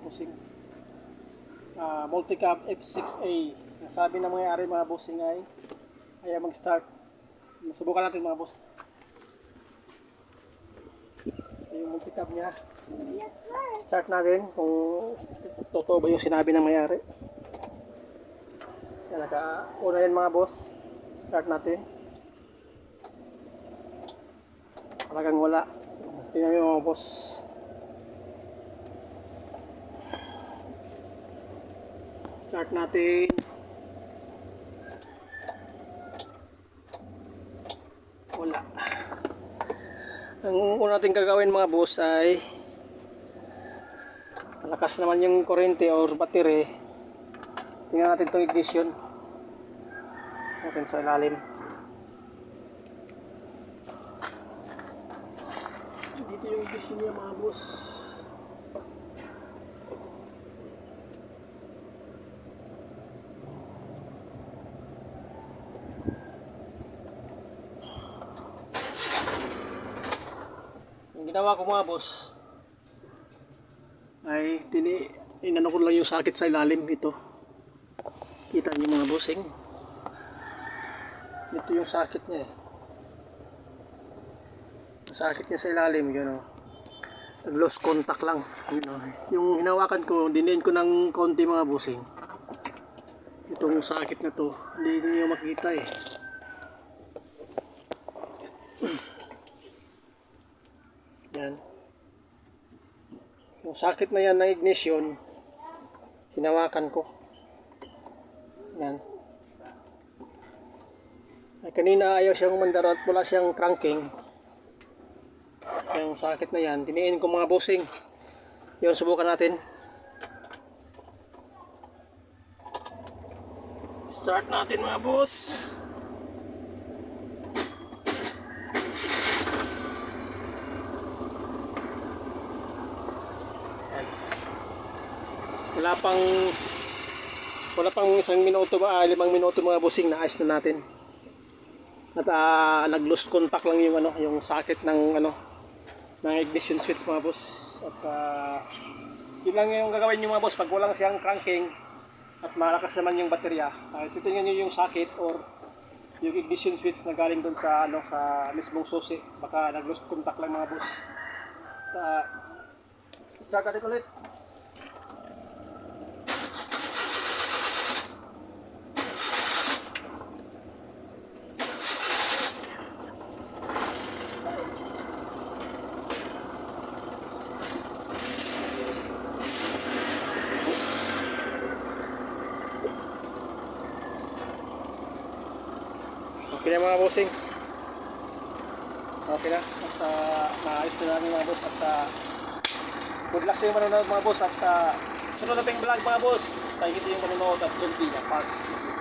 bossing. Ah, multicam F6A. Ang sabi ng mga ari mga bossing ay ay mag-start. Subukan natin mga boss. Yung multicam niya. Start natin kung totoo ba yung sinabi ng may-ari. Yan, naka-una yan mga boss. Start natin. Talagang wala. Tingnan nyo mga boss. Start natin. Wala. Ang una natin gagawin mga boss ay malakas naman yung kurente or battery. Tingnan natin itong ignition. Natin sa ilalim. Dito yung ignition niya mga boss. Ginawa ko mga boss ay tini inano ko lang yung sakit sa ilalim ito. Kita niyo mga bossing. Ito yung sakit niya eh. Sakit niya sa ilalim yun oh. Nag-lost contact lang. Yun, oh. Yung hinawakan ko, dinin ko ng konti mga bossing. Itong sakit na to, hindi niyo makita eh. Yan. Yung sakit na yan ng ignition, hinawakan ko. Yan. Ay, kanina ayaw siyang umandar at wala siyang cranking. Yung sakit na yan, diniin ko mga bossing. Yun, subukan natin. Start natin mga boss. Wala pang wala pang isang minuto ba, ah, limang minuto mga bossing na ayos na natin. At ah, nag-lost contact lang yung ano, yung socket ng ano ng ignition switch mga boss. At ah, yun lang yung gagawin niyo mga boss pag walang siyang cranking at malakas naman yung baterya. Uh, titingnan niyo yung socket or yung ignition switch na galing doon sa ano sa mismong susi. Baka nag-lost contact lang mga boss. At, ah, start ulit. Okay na mga bossing. Okay na. At uh, naayos na namin mga boss. At uh, good luck sa iyo manonood mga boss. At uh, sunod na pang vlog mga boss. Tayo yung manonood at John Villa Park Studio.